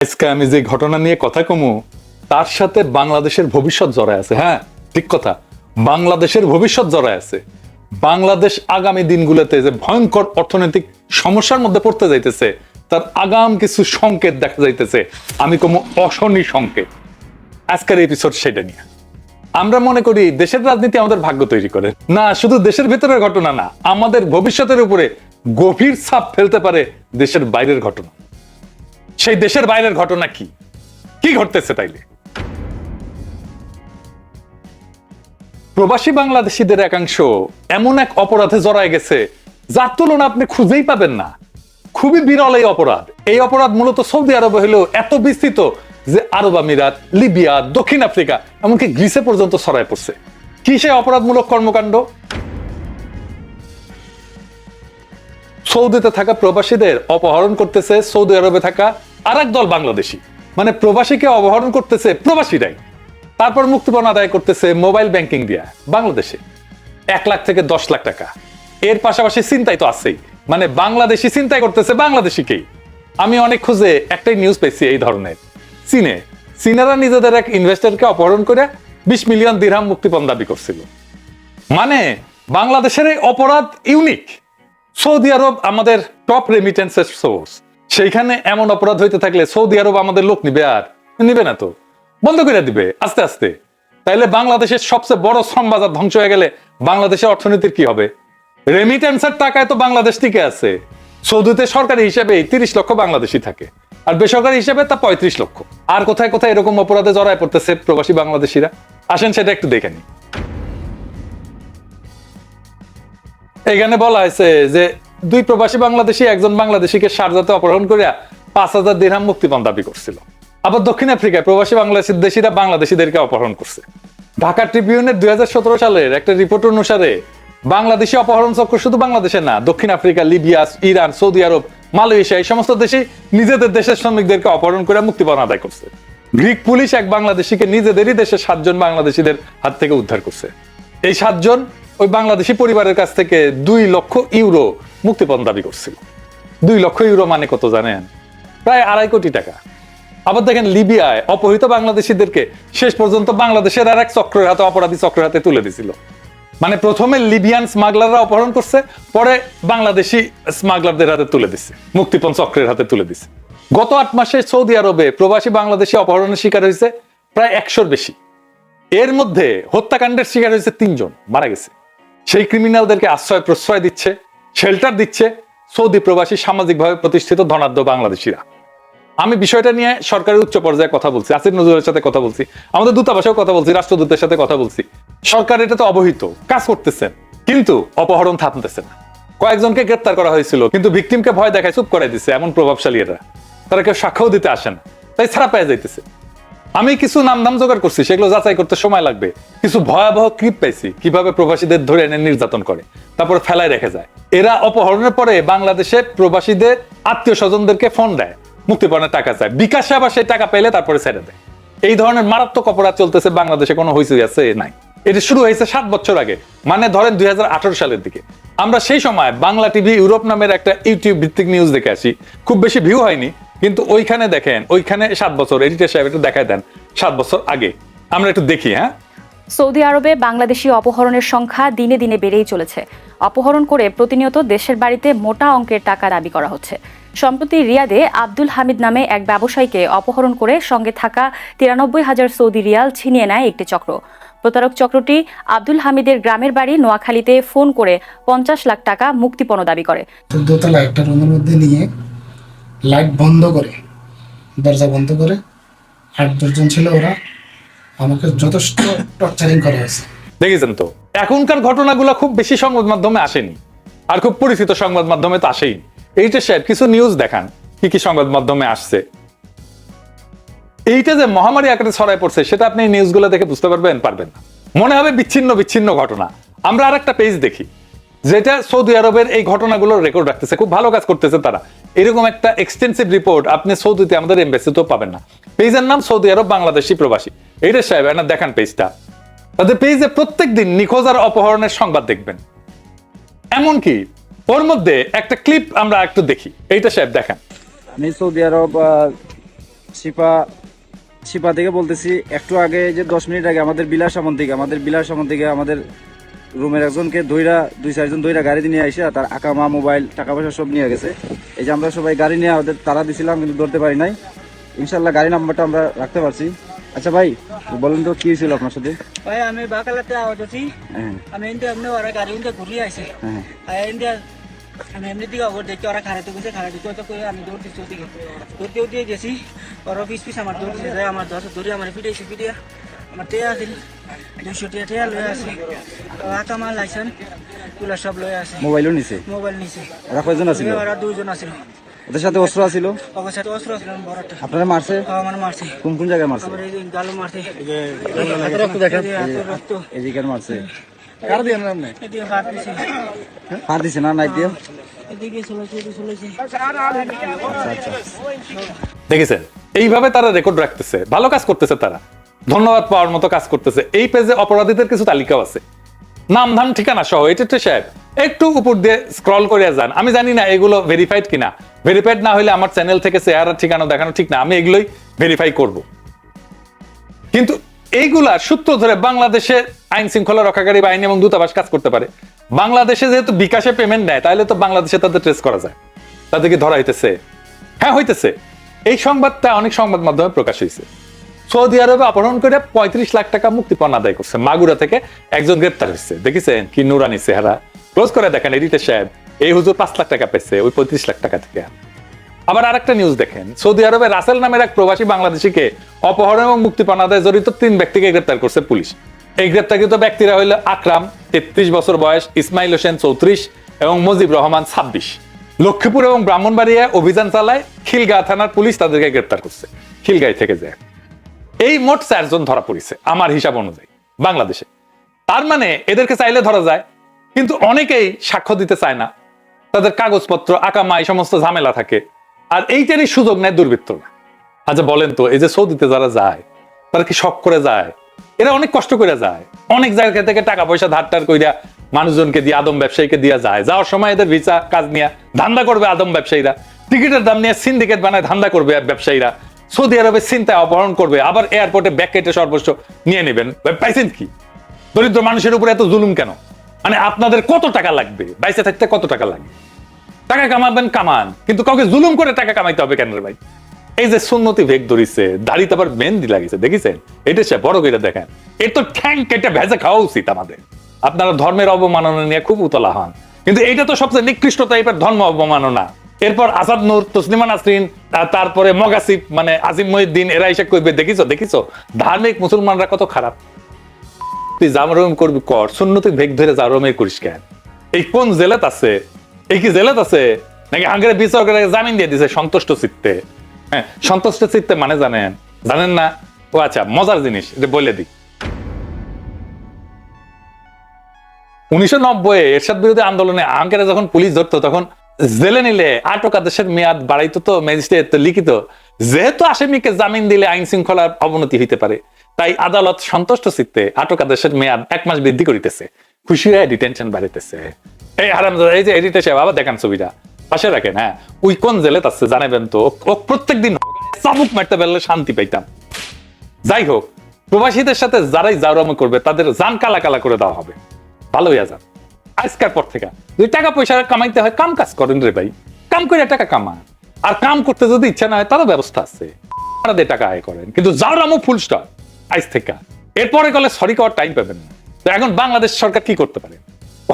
আজকে আমি যে ঘটনা নিয়ে কথা কমু, তার সাথে বাংলাদেশের ভবিষ্যৎ জড়ায় আছে। হ্যাঁ ঠিক কথা। বাংলাদেশের ভবিষ্যৎ জড়ায় আছে। বাংলাদেশ আগামী দিনগুলোতে যে ভয়ঙ্কর অর্থনৈতিক সমস্যার মধ্যে পড়তে যাইতেছে, তার আগাম কিছু সংকেত দেখা যাইতেছে। আমি কমু অশনি সংকেত। আজকের এপিসোড সেটা নিয়ে। আমরা মনে করি দেশের রাজনীতি আমাদের ভাগ্য তৈরি করে। না, শুধু দেশের ভেতরের ঘটনা না, আমাদের ভবিষ্যতের উপরে গভীর ছাপ ফেলতে পারে দেশের বাইরের ঘটনা। সেই দেশের বাইরের ঘটনা কি? কি ঘটতেছে তাইলে? প্রবাসী বাংলাদেশিদের একাংশ এমন এক অপরাধে জড়ায় গেছে, যার তুলনা আপনি খুঁজেই পাবেন না। খুবই বিরল এই অপরাধ। এই অপরাধ মূলত সৌদি আরবে হলেও এত বিস্তৃত যে আরব আমিরাত, লিবিয়া, দক্ষিণ আফ্রিকা, এমনকি গ্রিসে পর্যন্ত ছড়ায় পড়ছে। কি সে অপরাধমূলক কর্মকাণ্ড? সৌদিতে থাকা প্রবাসীদের অপহরণ করতেছে সৌদি আরবে থাকা আরেক দল বাংলাদেশি। মানে প্রবাসীকে অপহরণ করতেছে প্রবাসীরাই। তারপর মুক্তিপণ আদায় করতেছে মোবাইল ব্যাংকিং দিয়া বাংলাদেশে। এক লাখ থেকে দশ লাখ টাকা। এর পাশাপাশি চিন্তাই তো আছেই। মানে বাংলাদেশি চিন্তাই করতেছে বাংলাদেশিকেই। আমি অনেক খুঁজে একটাই নিউজ পেয়েছি এই ধরনের। চীনে। চীনেরা নিজেদের এক ইনভেস্টরকে অপহরণ করে বিশ মিলিয়ন দিরহাম মুক্তিপণ দাবি করছিল। মানে বাংলাদেশের এই অপরাধ ইউনিক সৌদি আরব আমাদের টপ রেমিটেন্সের সোর্স সেইখানে এমন অপরাধ হইতে থাকলে সৌদি আরব আমাদের লোক নিবে আর? নিবে না তো। বন্ধ করে দিবে, আস্তে আস্তে। তাইলে বাংলাদেশের সবচেয়ে বড় শ্রম বাজার ধ্বংস হয়ে গেলে বাংলাদেশের অর্থনীতির কি হবে? রেমিটেন্সের টাকায় তো বাংলাদেশ টিকে আছে। সৌদিতে সরকারি হিসেবে তিরিশ লক্ষ বাংলাদেশি থাকে। আর বেসরকারি হিসেবে তা পঁয়ত্রিশ লক্ষ। আর কোথায় কোথায় এরকম অপরাধে জড়ায় পড়তেছে প্রবাসী বাংলাদেশিরা? আসেন সেটা একটু দেখে নিই। এখানে বলা হয়েছে যে দুই প্রবাসী বাংলাদেশি, একজন বাংলাদেশিকে সারজাতে অপহরণ করিয়া পাঁচ হাজার দিরহাম মুক্তিপণ দাবি করছিল। আবার দক্ষিণ আফ্রিকায় প্রবাসী বাংলাদেশি দেশিরা বাংলাদেশিদেরকে অপহরণ করছে। ঢাকা ট্রিবিউনের দুই সালের একটা রিপোর্ট অনুসারে বাংলাদেশি অপহরণ চক্র শুধু বাংলাদেশে না, দক্ষিণ Africa, Libya, Iran, Saudi Arab, Malaysia, এই সমস্ত দেশেই নিজেদের দেশের শ্রমিকদেরকে অপহরণ করে মুক্তিপণ আদায় করছে। গ্রিক পুলিশ এক বাংলাদেশিকে নিজেদেরই দেশের সাতজন বাংলাদেশিদের হাত থেকে উদ্ধার করছে। এই সাতজন ওই বাংলাদেশি পরিবারের কাছ থেকে দুই লক্ষ ইউরো মুক্তিপণ দাবি করছিল। দুই লক্ষ ইউরো মানে কত জানেন? প্রায় আড়াই কোটি টাকা। আবার দেখেন লিবিয়ায় অপহৃত বাংলাদেশিদেরকে শেষ পর্যন্ত বাংলাদেশের আর এক চক্রের হাতে, অপরাধী চক্রের হাতে তুলে দিছিল। মানে প্রথমে লিবিয়ান স্মাগলাররা অপহরণ করছে, পরে বাংলাদেশি স্মাগলারদের হাতে তুলে দিছে, মুক্তিপণ চক্রের হাতে তুলে দিছে। গত আট মাসে সৌদি আরবে প্রবাসী বাংলাদেশি অপহরণের শিকার হয়েছে প্রায় একশোর বেশি। এর মধ্যে হত্যাকাণ্ডের শিকার হয়েছে তিনজন, মারা গেছে। সেই ক্রিমিনালদেরকে আশ্রয় প্রশ্রয় দিচ্ছে শেল্টার দিচ্ছে সৌদি প্রবাসী সামাজিকভাবে প্রতিষ্ঠিত ধনাঢ্য বাংলাদেশিরা। আমি বিষয়টা নিয়ে সরকারের উচ্চ পর্যায়ে কথা বলছি, আসিফ নজরুলের সাথে কথা বলছি, আমাদের দূতাবাসেও কথা বলছি, রাষ্ট্রদূতের সাথে কথা বলছি। সরকার এটা তো অবহিত, কাজ করতেছেন, কিন্তু অপহরণ থামতেছে না। কয়েকজনকে গ্রেপ্তার করা হয়েছিল, কিন্তু ভিকটিমকে ভয় দেখায় চুপ করে দিছে, এমন প্রভাবশালী এরা। তারা কেউ সাক্ষ্য দিতে আসেন তাই ছাড়া পেয়ে যাইতেছে। আমি কিছু নাম নাম জোগাড় করছি, সেগুলো যাচাই করতে সময় লাগবে। কিছু ভয়াবহ ক্লিপ পাইছি, কীভাবে প্রবাসীদের ধরে এনে নির্যাতন করে, তারপর ফেলায় রেখে যায়। এরা অপহরণের পরে বাংলাদেশে প্রবাসীদের আত্মীয় স্বজনদেরকে ফোন দেয় মুক্তিপণের টাকা চায়। বিকাশে আবার সেই টাকা পেলে তারপরে ছেড়ে দেয়। এই ধরনের মারাত্মক অপরাধ চলতেছে বাংলাদেশে, কোনো হয়েছে আছে নাই। এটা শুরু হয়েছে সাত বছর আগে মানে ধরেন দুই হাজার আঠারো সালের দিকে। আমরা সেই সময় বাংলা টিভি ইউরোপ নামের একটা ইউটিউব ভিত্তিক নিউজ দেখে আসি। খুব বেশি ভিউ হয়নি কিন্তু ওইখানে দেখেন ওইখানে সাত বছর এডিটর সাহেব একটু দেখায় দেন সাত বছর আগে। আমরা একটু দেখি হ্যাঁ? সৌদি আরবে বাংলাদেশি অপহরণের সংখ্যা দিনে দিনে বেড়েই চলেছে। অপহরণ করে প্রতিনিয়ত দেশের বাড়িতে মোটা অঙ্কের টাকা দাবি করা হচ্ছে। সম্প্রতি রিয়াদে আব্দুল হামিদ নামে এক ব্যবসায়ীকে অপহরণ করে সঙ্গে থাকা তিরানব্বই হাজার সৌদি রিয়াল ছিনিয়ে নেয় একটি চক্র। প্রতারক চক্রটি আব্দুল হামিদের গ্রামের বাড়ি নোয়াখালীতে ফোন করে পঞ্চাশ লাখ টাকা মুক্তিপণ দাবি করে। দোতলা একটা রুমের মধ্যে নিয়ে লাইট বন্ধ করে, দরজা বন্ধ করে, আট দশজন ছিল ওরা, আমাকে যথেষ্ট টর্চারিং করা হয়েছে। দেখেছেন তো? এখনকার ঘটনাগুলো খুব বেশি সংবাদ মাধ্যমে আসেনি, আর খুব পরিচিত সংবাদ মাধ্যমে তো আসেই এইটা সাহেব কিছু নিউজ দেখান, কি কি সংবাদ মাধ্যমে আসছে। এইটা যে মহামারী আকারে ছড়ায় পড়ছে, সেটা আপনি নিউজগুলো দেখে বুঝতে পারবেন পারবেন না। মনে হবে বিচ্ছিন্ন বিচ্ছিন্ন ঘটনা। আমরা আর একটা পেজ দেখি। যেটা সৌদি আরবের এই ঘটনাগুলোর রেকর্ড রাখতেছে, খুব ভালো কাজ করতেছে তারা। এরকম একটা এক্সটেন্সিভ রিপোর্ট আপনি সৌদিতে আমাদের এমবেসিতেও পাবেন না। পেজের নাম সৌদি আরব বাংলাদেশি প্রবাসী। এইটা সাহেব না দেখান পেজটা। তাদের পেজে প্রত্যেক দিন নিখোঁজ আর অপহরণের সংবাদ দেখবেন। এমনকি, ওর মধ্যে একটা ক্লিপ আমরা একটু দেখি। এইটা সাহেব, দেখান। আমি সৌদি আরব শিপা শিপা থেকে বলতেছি, একটু আগে যে দশ মিনিট আগে আমাদের বিলাস সামন থেকে আমাদের বিলাস সামন থেকে আমাদের রুমের একজনকে দইরা দুই চারজন দইরা গাড়ি নিয়ে আইসা তার আকামা মোবাইল টাকা পয়সা সব নিয়ে গেছে। এই যে আমরা সবাই গাড়ি নিয়ে ওদের তারা দিছিলাম কিন্তু ধরতে পারি নাই। ইনশাল্লাহ গাড়ি নাম্বারটা আমরা রাখতে পারছি। আচ্ছা ভাই বলেন তো কি হয়েছিল আপনার সাথে? ভাই আমি বাকালাতে আওয়াজ আছি হ্যাঁ। আমি এমনি এমনি ওরা গাড়ি এমনি ঘুরিয়ে হ্যাঁ। এমনি আমি এমনি দিকে অগর দেখি ওরা খারাতে গেছে খারাতে তো করে আমি দৌড় দিচ্ছি ওদিকে। দৌড় দিয়ে দিয়ে গেছি। ওরা পিস পিস আমার দৌড় দিয়েছে আমার দশ দৌড়ে আমার ফিরেছি ফিরিয়া আমার টেয়া আছিল দুশো টিয়া টেয়া লয়ে আছে। আকা মাল লাইছেন তুলা সব লয়ে আছে। মোবাইলও নিছে? মোবাইল নিছে। ওরা কয়জন আছিল? ওরা দুইজন আছিল। ওদের সাথে অস্ত্র আছিল? ওর সাথে অস্ত্র আছিল বড়টা আপনারা মারছে? আমার মারছে। কোন কোন জায়গায় মারছে? আবার এই যে গালও মারছে। রক্ত দেখেন এই যে হাতের রক্ত। এদিকে মারছে? এদিকে হাত দিছে। হার দিছে না নাই দিয়ে? এদিকে চলেছে চলেছে দেখেছেন? এইভাবে তারা রেকর্ড রাখতেছে। ভালো কাজ করতেছে তারা। ধন্যবাদ পাওয়ার মতো কাজ করতেছে। এই পেজে অপরাধীদের কিছু তালিকাও আছে। নাম ধাম ঠিকানা সহ এটা সাহেব একটু উপর দিয়ে স্ক্রল করে যান। আমি জানি না এগুলো ভেরিফাইড কিনা। ভেরিফাইড না হলে আমার চ্যানেল থেকে চেহারা ঠিকানা দেখানো ঠিক না। আমি এগুলোই ভেরিফাই করব। কিন্তু এইগুলা সূত্র ধরে বাংলাদেশে আইন শৃঙ্খলা রক্ষাকারী বাহিনী এবং দূতাবাস কাজ করতে পারে। বাংলাদেশে যেহেতু বিকাশে পেমেন্ট নেয়, তাহলে তো বাংলাদেশে তাদের ট্রেস করা যায়। তাদেরকে ধরা হইতেছে। হ্যাঁ হইতেছে। এই সংবাদটা অনেক সংবাদ মাধ্যমে প্রকাশ হয়েছে সৌদি আরবে অপহরণ করে পঁয়ত্রিশ লাখ টাকা মুক্তিপণ আদায় করছে। মাগুরা থেকে একজন গ্রেপ্তার হয়েছে। দেখেছেন কি নুরানি চেহারা? ক্লোজ করে দেখেন এডিটর সাহেব, এই হুজুর পাঁচ লাখ টাকা পেয়েছে, ওই পঁয়ত্রিশ লাখ টাকা থেকে। আবার আরেকটা নিউজ দেখেন। সৌদি আরবে রাসেল নামের এক প্রবাসী বাংলাদেশিকে অপহরণ এবং মুক্তিপণ আদায় জড়িত তিন ব্যক্তিকে গ্রেপ্তার করছে পুলিশ। এই গ্রেপ্তারকৃত ব্যক্তিরা হইল আকরাম, তেত্রিশ বছর বয়স, ইসমাইল হোসেন চৌত্রিশ এবং মুজিব রহমান ছাব্বিশ। লক্ষ্মীপুর এবং ব্রাহ্মণবাড়িয়ায় অভিযান চালায় খিলগাঁ থানার পুলিশ তাদেরকে গ্রেপ্তার করছে। খিলগাঁই থেকে যায়। এই মোট চারজন ধরা পড়েছে, আমার হিসাব অনুযায়ী, বাংলাদেশে। তার মানে এদেরকে চাইলে ধরা যায়, কিন্তু অনেকেই সাক্ষ্য দিতে চায় না। তাদের কাগজপত্র, আকামা, এই সমস্ত ঝামেলা থাকে, আর এইটারই সুযোগ নেয় দুর্বৃত্তরা। আচ্ছা বলেন তো, এই যে সৌদিতে যারা যায়, তারা কি শখ করে যায়? এরা অনেক কষ্ট করে যায়। অনেক জায়গা থেকে টাকা পয়সা ধার টার কইরা মানুষজনকে দিয়ে, আদম ব্যবসায়ীকে দিয়া যায়। যাওয়ার সময় এদের ভিসা, কাজ নিয়ে ধান্দা করবে আদম ব্যবসায়ীরা। টিকিটের দাম নিয়ে সিন্ডিকেট বানায় ধান্দা করবে ব্যবসায়ীরা। সৌদি আরবে চিন্তায় অপহরণ করবে, আবার এয়ারপোর্টে ব্যাগ কেটে সর্বস্ব নিয়ে নেবেন। পাইছেন কি? দরিদ্র মানুষের উপরে এত জুলুম কেন? মানে আপনাদের কত টাকা লাগবে? বাইসে থাকতে কত টাকা লাগবে টাকা কামাবেন, কামান। কিন্তু কাউকে জুলুম করে টাকা কামাইতে হবে কেন ভাই? এই যে সুন্নতি ভেগ ধরিছে, দাড়িতে আবার মেহেন্দি লাগিছে দেখেছেন? এটা সে বড় করে দেখেন। এর তো ঠ্যাং কেটে ভেজে খাওয়া উচিত আমাদের। আপনারা ধর্মের অবমাননা নিয়ে খুব উতলা হন। কিন্তু এটা তো সবচেয়ে নিকৃষ্ট টাইপের ধর্ম অবমাননা। এরপর আসাদ নূর, তসলিমা নাসরিন তারপরে মগাসিফ মানে আজিম মহিউদ্দিন, এরা এসে কইবে, দেখিছো দেখিছো, ধার্মিক মুসলমানরা কত খারাপ। তুই জামরম করবি কর সুন্নতি ভেগ ধরে জারমের করিস কেন? এই কোন জেলাত আছে? এই কি জেলাত আছে? নাকি আঙ্গের বিচার জামিন দিয়ে দিছে সন্তুষ্ট চিত্তে? হ্যাঁ সন্তুষ্ট চিত্তে মানে জানেন? জানেন না? ও আচ্ছা মজার জিনিস, এটা বলে দিই। উনিশশো নব্বই এরশাদ বিরোধী আন্দোলনে আঙ্কেরা যখন পুলিশ ধরতো, তখন জেলে নিলে আটক আদেশের মেয়াদ বাড়াইতো তো, ম্যাজিস্ট্রেট লিখিত। যেহেতু আসামিকে জামিন দিলে আইন শৃঙ্খলার অবনতি হইতে পারে, তাই আদালত সন্তুষ্ট চিত্তে আটক আদেশের মেয়াদ এক মাস বৃদ্ধি করিতেছে। খুশি হয়ে ডিটেনশন বাড়িতেছে এই আরাম এই যে এডিটে সাহেব আবার দেখান ছবিটা, পাশে রাখেন হ্যাঁ? ওই কোন জেলে আছে জানাবেন তো? ও প্রত্যেক দিন চাবুক মারতে পারলে শান্তি পাইতাম। যাই হোক, প্রবাসীদের সাথে যারাই জাউরামি করবে, তাদের জান কালা কালা করে দেওয়া হবে। ভালো হইয়া যান আজকের পর থেকে। যদি টাকা পয়সা কামাইতে হয়, কাম কাজ করেন রে ভাই। কাম করে টাকা কামান। আর কাম করতে যদি ইচ্ছা না হয়, তারও ব্যবস্থা আছে। দিয়ে টাকা আয় করেন। কিন্তু জাউরামও ফুল স্টপ আজ থেকে। এরপরে গেলে সরি করার টাইম পাবেন না। তো এখন বাংলাদেশ সরকার কি করতে পারে?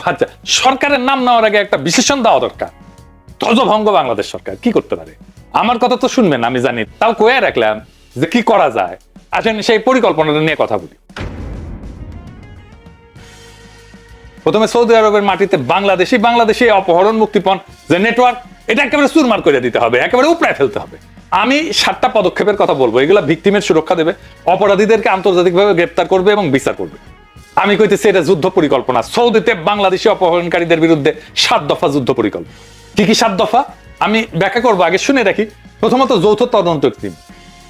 আচ্ছা সরকারের নাম নেওয়ার আগে একটা বিশেষণ দেওয়া দরকার। ধ্বজভঙ্গ বাংলাদেশ সরকার, কি করতে পারে? আমার কথা তো শুনবেন, আমি জানি। তাও কয়ে রাখলাম যে কি করা যায়। আসেন সেই পরিকল্পনাটা নিয়ে কথা বলি। প্রথমে সৌদি আরবের মাটিতে বাংলাদেশি বাংলাদেশি অপহরণ মুক্তিপণ যে নেটওয়ার্ক এটা একেবারে চুরমার করে দিতে হবে, একেবারে উপড়ায় ফেলতে হবে। আমি সাতটা পদক্ষেপের কথা বলব, এগুলো ভিক্টিমের সুরক্ষা দেবে, অপরাধীদেরকে আন্তর্জাতিকভাবে গ্রেপ্তার করবে এবং বিচার করবে। আমি কইতেছি এটা যুদ্ধ পরিকল্পনা, সৌদিতে বাংলাদেশি অপহরণকারীদের বিরুদ্ধে সাত দফা যুদ্ধ পরিকল্পনা। কি কি সাত দফা? আমি ব্যাখ্যা করব, আগে শুনে রাখি। প্রথমত যৌথ তদন্ত টিম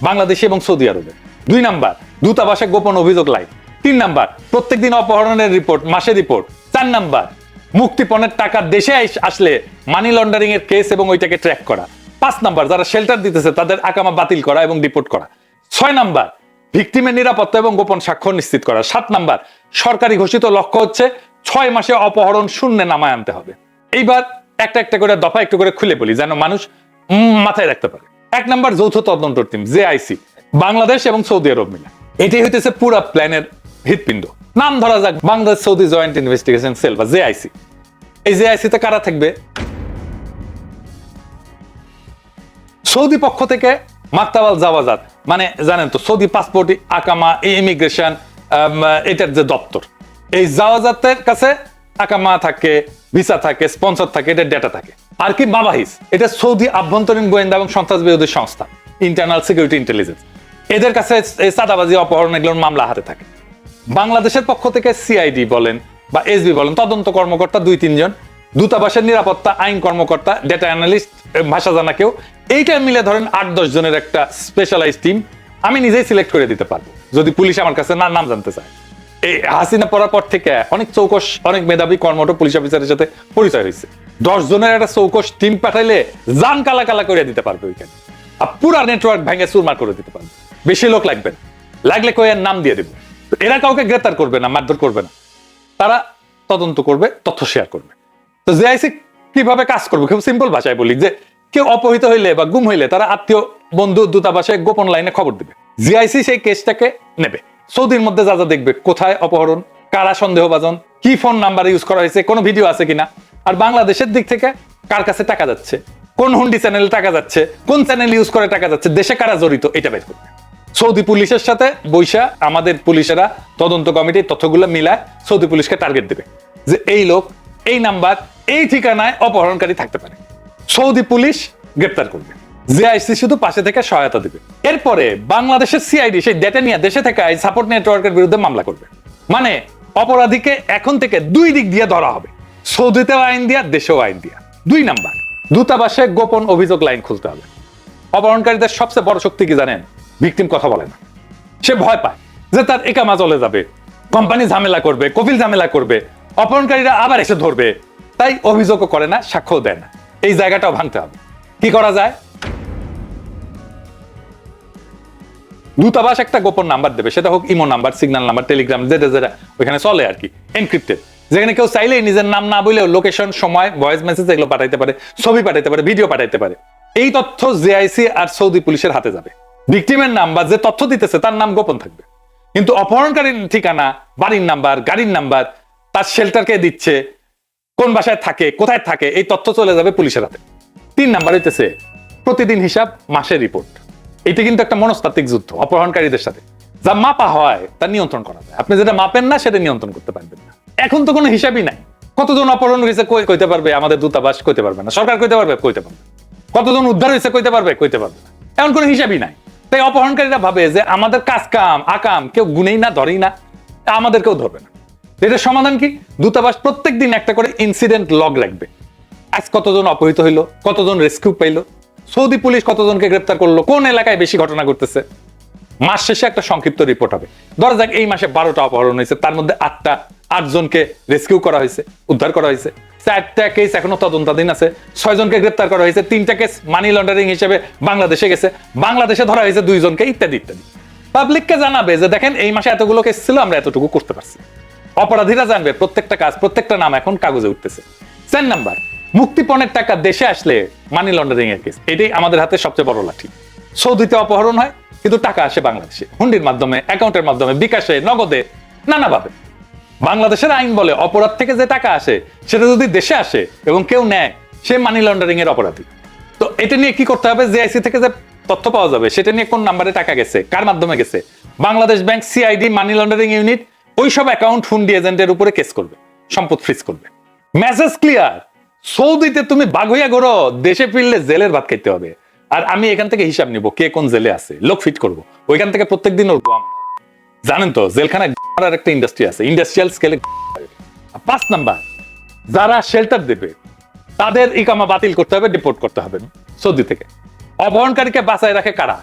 বাংলাদেশি এবং সৌদি আরবে দুই নাম্বার, দূতাবাসে গোপন অভিযোগ লাইন তিন নাম্বার, প্রত্যেকদিন অপহরণের রিপোর্ট মাসে রিপোর্ট চার নাম্বার, মুক্তিপণের টাকা দেশে আসলে মানি লন্ডারিং এর কেস এবং ওইটাকে ট্র্যাক করা। পাঁচ নাম্বার, যারা শেল্টার দিতেছে, তাদের আকামা বাতিল করা এবং ডিপোর্ট করা। ছয় নাম্বার ভিকটিমের নিরাপত্তা এবং গোপন সাক্ষ্য নিশ্চিত করা। সাত নাম্বার, সরকারি ঘোষিত লক্ষ্য হচ্ছে ছয় মাসে অপহরণ শূন্যে নামায় আনতে হবে। এইবার একটা একটা করে দফা একটু করে খুলে বলি, যেন মানুষ মাথায় রাখতে পারে। এক নাম্বার, যৌথ তদন্ত টিম জে আইসি বাংলাদেশ এবং সৌদি আরব মিলে। এটাই হইতেছে পুরা প্ল্যানের হৃৎপিণ্ড। নাম ধরা যাক, Bangladesh Saudi joint investigation cell বা জে আইসি এই জে আইসিতে কারা থাকবে? সৌদি পক্ষ থেকে মাক্তাবাল জাওয়াজাত মানে জানেন তো, সৌদি পাসপোর্ট, আকামা ইমিগ্রেশন এটার যে দপ্তর। এই জাওয়াজাতের কাছে আকামা থাকে, ভিসা থাকে, স্পন্সর থাকে, এটার ডেটা থাকে। আর কি মাবাহিস, এটা সৌদি আভ্যন্তরীণ গোয়েন্দা এবং সন্ত্রাস বিরোধী সংস্থা ইন্টারনাল সিকিউরিটি ইন্টেলিজেন্স এদের কাছে এই চাঁদাবাজি অপহরণ, এগুলোর মামলা হাতে থাকে। বাংলাদেশের পক্ষ থেকে সিআইডি বলেন বা এসবি বলেন, তদন্ত কর্মকর্তা দুই, তিনজন। দূতাবাসের নিরাপত্তা, আইন কর্মকর্তা ডেটা অ্যানালিস্ট ভাষা জানা কেউ এইটা মিলে ধরেন আট, দশ জনের একটা স্পেশালাইজ টিম আমি নিজেই সিলেক্ট করে দিতে পারব, যদি পুলিশ আমার কাছে না, নাম জানতে চায়। এই হাসিনা পড়ার পর থেকে অনেক চৌকস, অনেক মেধাবী কর্মঠ পুলিশ অফিসারের সাথে পরিচয় হয়েছে। দশ জনের একটা চৌকস টিম পাঠাইলে জান কালা কালা করে দিতে পারবে ওইখানে। আর পুরা নেটওয়ার্ক ভেঙে চুরমার করে দিতে পারবে। বেশি লোক লাগবে লাগলে কয়ের নাম দিয়ে দেবো? তো এরা কাউকে গ্রেপ্তার করবে না, মারধর করবে না। তারা তদন্ত করবে, তথ্য শেয়ার করবে। তো জেআইসি কীভাবে কাজ করবে? খুব সিম্পল ভাষায় বলি যে, কেউ অপহৃত হইলে বা গুম হইলে তারা আত্মীয়, বন্ধু, দূতাবাসে গোপন লাইনে খবর দিবে। জিআইসি সেই কেসটাকে নেবে। সৌদির মধ্যে যা যা দেখবে, কোথায় অপহরণ, কারা সন্দেহভাজন, কি ফোন নাম্বার ইউজ করা হয়েছে, কোনো ভিডিও আছে কিনা, আর বাংলাদেশের দিক থেকে কার কাছে টাকা যাচ্ছে, কোন হুন্ডি চ্যানেলে টাকা যাচ্ছে, কোন চ্যানেল ইউজ করে টাকা যাচ্ছে, দেশে কারা জড়িত, এটা বের করবে। সৌদি পুলিশের সাথে বৈশা আমাদের পুলিশেরা তদন্ত কমিটির তথ্যগুলো মিলায় সৌদি পুলিশকে টার্গেট দেবে। যে এই লোক, এই নাম্বার, এই ঠিকানায় অপহরণকারী থাকতে পারে। সৌদি পুলিশ গ্রেপ্তার করবে। জিআইসি শুধু পাশে থেকে সহায়তা দেবে। এরপরে বাংলাদেশের সিআইডি, সেই ডেটা নিয়ে দেশে থেকে সাপোর্ট নেটওয়ার্কের বিরুদ্ধে মামলা করবে। মানে অপরাধীকে এখন থেকে দুই দিক দিয়ে ধরা হবে। সৌদিতেও আইন দিয়া, দেশেও আইন দিয়া। দুই নাম্বার, দূতাবাসে গোপন অভিযোগ লাইন খুলতে হবে। অপহরণকারীদের সবচেয়ে বড় শক্তি কি জানেন? ভিকটিম কথা বলে না। সে ভয় পায় যে তার একামা চলে যাবে, কোম্পানি ঝামেলা করবে কপিল ঝামেলা করবে, অপহরণকারীরা আবার এসে ধরবে, তাই অভিযোগও করে না সাক্ষ্য দেয় না। এই জায়গাটাও ভাঙতে হবে। কি করা যায়? দূতাবাস একটা গোপন নাম্বার দেবে, সেটা হোক Imo number, Signal number, Telegram, যেটা যেটা, ওইখানে চলে আর কি এনক্রিপ্টেড যেখানে কেউ চাইলেই নিজের নাম না বলেও লোকেশন সময় ভয়েস মেসেজ এগুলো পাঠাইতে পারে, ছবি পাঠাইতে পারে ভিডিও পাঠাইতে পারে। এই তথ্য জেআইসি আর সৌদি পুলিশের হাতে যাবে। ভিকটিমের নাম বা যে তথ্য দিতেছে, তার নাম গোপন থাকবে। কিন্তু অপহরণকারীর ঠিকানা, বাড়ির নাম্বার গাড়ির নাম্বার তার শেল্টারকে দিচ্ছে, কোন বাসায় থাকে, কোথায় থাকে, এই তথ্য চলে যাবে পুলিশের হাতে। তিন নাম্বার হইতেছে, প্রতিদিন হিসাব মাসের রিপোর্ট এটা কিন্তু একটা মনস্তাত্ত্বিক যুদ্ধ, অপহরণকারীদের সাথে। যা মাপা হয়, তা নিয়ন্ত্রণ করা যায়। আপনি যেটা মাপেন না, সেটা নিয়ন্ত্রণ করতে পারবেন না। এখন তো কোনো হিসাবই নাই। কতজন অপহরণ হয়েছে কই, কইতে পারবে? আমাদের দূতাবাস কইতে পারবে না। সরকার কইতে পারবে? কইতে পারবে কতজন উদ্ধার হয়েছে কইতে পারবে? কইতে পারবে না। এমন কোনো হিসাবই নাই। তাই অপহরণকারীরা ভাবে যে আমাদের কাজ কাম আকাম কেউ গুনেই না, ধরেই না আমাদের কেউ ধরবে না। এটার সমাধান কি? দূতাবাস প্রত্যেক দিন একটা করে ইনসিডেন্ট লগ রাখবে আজ কতজন অপহৃত হইল, কতজন রেস্কিউ পাইলো, সৌদি পুলিশ কতজনকে গ্রেপ্তার করল, কোন এলাকায় বেশি ঘটনা ঘটতেছে? মাস শেষে একটা সংক্ষিপ্ত রিপোর্ট হবে। ধরা যাক এই মাসে বারোটা অপহরণ হয়েছে, তার মধ্যে আটটা আটজনকে রেস্কিউ করা হয়েছে, উদ্ধার করা হয়েছে। চারটা কেস এখনও তদন্তাধীন আছে। ছয়জনকে গ্রেপ্তার করা হয়েছে। তিনটা কেস মানি লন্ডারিং হিসেবে বাংলাদেশে গেছে। বাংলাদেশে ধরা হয়েছে দুইজনকে, ইত্যাদি ইত্যাদি। পাবলিককে জানাবে যে, দেখেন, এই মাসে এতগুলো কেস ছিল, আমরা এতটুকু করতে পারছি। অপরাধীরা জানবে, প্রত্যেকটা কাজ, প্রত্যেকটা নাম এখন কাগজে উঠতেছে। চার নাম্বার, মুক্তিপণের টাকা দেশে আসলে মানি লন্ডারিং এর কেস এটাই আমাদের হাতে সবচেয়ে বড় লাঠি। সৌদিতে অপহরণ হয়, কিন্তু টাকা আসে বাংলাদেশে। হুন্ডির মাধ্যমে অ্যাকাউন্টের মাধ্যমে, বিকাশে, নগদে, নানাভাবে। বাংলাদেশের আইন বলে অপরাধ থেকে যে টাকা আসে, সেটা যদি দেশে আসে এবং কেউ নেয়, সে মানি লন্ডারিং এর অপরাধী। তো এটা নিয়ে কি করতে হবে? জেআইসি থেকে যে তথ্য পাওয়া যাবে, সেটা নিয়ে কোন নাম্বারে টাকা গেছে, কার মাধ্যমে গেছে? Bangladesh Bank CID money laundering unit ওই সব অ্যাকাউন্ট হুন্ডি এজেন্টের উপরে কেস করবে, সম্পদ ফ্রিজ করবে। মেসেজ ক্লিয়ার সৌদিতে তুমি বাঘ হইয়া গড়ো দেশে ফিরলে জেলের ভাত খাইতে হবে। আর আমি এখান থেকে হিসাব নিব কে কোন জেলে আছে, লোক ফিট করব। ওইখান থেকে প্রত্যেকদিন ওর জানেন তো, জেলখানায় আর একটা ইন্ডাস্ট্রি আছে ইন্ডাস্ট্রিয়াল স্কেলে পাঁচ নাম্বার, যারা শেল্টার দেবে, তাদের ইকামা বাতিল করতে হবে ডিপোর্ট করতে হবে সৌদি থেকে। অপহরণকারীকে বাঁচায় রাখে কারা?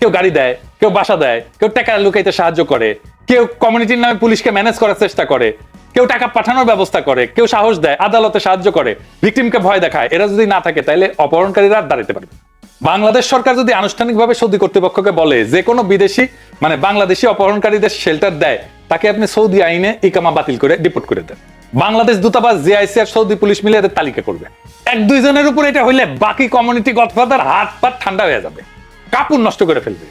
কেউ গাড়ি দেয়, কেউ বাসা দেয়, কেউ টাকা লুকাইতে সাহায্য করে, কেউ কমিউনিটির নামে পুলিশকে ম্যানেজ করার চেষ্টা করে, কেউ টাকা পাঠানোর ব্যবস্থা করে, কেউ সাহস দেয়, আদালতে সাহায্য করে ভিকটিমকে ভয় দেখায়। এরা যদি না থাকে তাহলে অপহরণকারীরা দাঁড়াতে পারবে। বাংলাদেশ সরকার যদি আনুষ্ঠানিকভাবে সৌদি কর্তৃপক্ষকে বলে যে কোনো বিদেশি মানে বাংলাদেশি অপহরণকারীদের শেল্টার দেয়, তাকে আপনি সৌদি আইনে ইকামা বাতিল করে ডিপোর্ট করে দেন। বাংলাদেশ দূতাবাস, জিআইসি আর সৌদি পুলিশ মিলে এদের তালিকা করবে। এক দুইজনের উপর এটা হইলে বাকি কমিউনিটি গডফাদার হাত পাত ঠান্ডা হয়ে যাবে। কাপড় নষ্ট করে ফেলবে।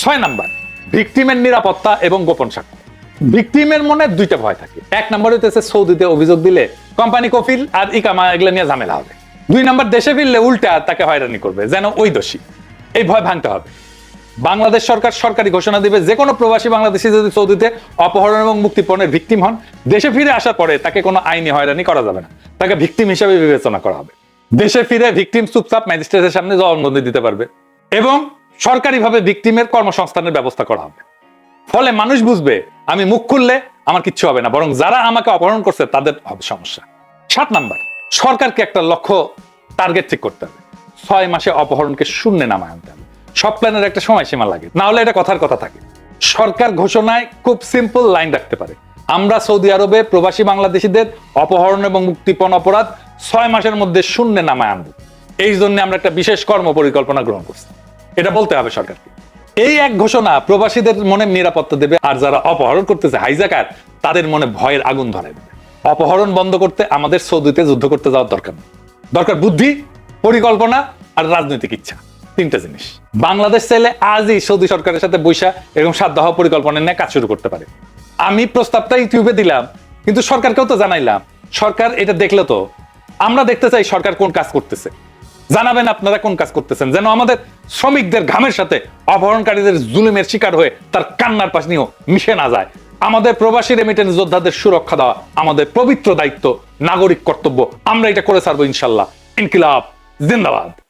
ছয় নাম্বার ভিকটিমের নিরাপত্তা এবং গোপন সাক্ষ্য। ভিকটিমের মনে দুইটা ভয় থাকে। এক নম্বর হইতেছে সৌদিতে অভিযোগ দিলে কোম্পানি কফিল আর ইকামা এগুলো নিয়ে ঝামেলা হবে। দুই নম্বর দেশে ফিরলে উল্টা তাকে হয়রানি করবে, যেন ওই দোষী। এই ভয় ভাঙতে হবে। বাংলাদেশ সরকার সরকারি ঘোষণা দিবে, যে কোনো প্রবাসী বাংলাদেশি যদি সৌদিতে অপহরণ এবং মুক্তিপণের ভিকটিম হন, দেশে ফিরে আসার পরে তাকে কোনো আইনি হয়রানি করা যাবে না। তাকে ভিকটিম হিসেবে বিবেচনা করা হবে। দেশে ফিরে ভিকটিম চুপচাপ ম্যাজিস্ট্রেটের সামনে জবানবন্দি দিতে পারবে এবং সরকারিভাবে ভিকটিমের কর্মসংস্থানের ব্যবস্থা করা হবে। ফলে মানুষ বুঝবে, আমি মুখ খুললে আমার কিচ্ছু হবে না, বরং যারা আমাকে অপহরণ করছে তাদের হবে সমস্যা। সাত নাম্বার। সরকারকে একটা লক্ষ্য টার্গেট ঠিক করতে হবে। ছয় মাসে অপহরণকে শূন্যে নামায় আনতে হবে। সব প্ল্যানের একটা সময়সীমা লাগে। না হলে এটা কথার কথা থাকে। সরকার ঘোষণায় খুব সিম্পল লাইন রাখতে পারে। আমরা সৌদি আরবে প্রবাসী বাংলাদেশিদের অপহরণ এবং মুক্তিপণ অপরাধ ছয় মাসের মধ্যে শূন্যে নামায় আনব। এই জন্য আমরা একটা বিশেষ কর্ম পরিকল্পনা গ্রহণ করছি। এটা বলতে হবে সরকারকে। এই এক ঘোষণা প্রবাসীদের মনে নিরাপত্তা দেবে আর যারা অপহরণ করতেছে, হাইজাকার, তাদের মনে ভয়ের আগুন ধরে দেবে। অপহরণ বন্ধ করতে আমাদের সৌদিতে যুদ্ধ করতে যাওয়ার দরকার দরকার বুদ্ধি, পরিকল্পনা আর রাজনৈতিক ইচ্ছা, তিনটা জিনিস। বাংলাদেশ চাইলে আজই সৌদি সরকারের সাথে বৈশা এরকম সাধ্য হওয়া পরিকল্পনা নিয়ে কাজ শুরু করতে পারে। আমি প্রস্তাবটা ইউটিউবে দিলাম, কিন্তু সরকারকেও তো জানাইলাম। সরকার এটা দেখলে তো। আমরা দেখতে চাই সরকার কোন কাজ করতেছে। জানাবেন আপনারা কোন কাজ করতেছেন, যেন আমাদের শ্রমিকদের ঘামের সাথে অপহরণকারীদের জুলুমের শিকার হয়ে তার কান্নার পাশ নিয়েও মিশে না যায়। আমাদের প্রবাসী রেমিটেন্স যোদ্ধাদের সুরক্ষা দেওয়া আমাদের পবিত্র দায়িত্ব, নাগরিক কর্তব্য। আমরা এটা করে ছাড়বো ইনশাল্লাহ। ইনকিলাব, জিন্দাবাদ।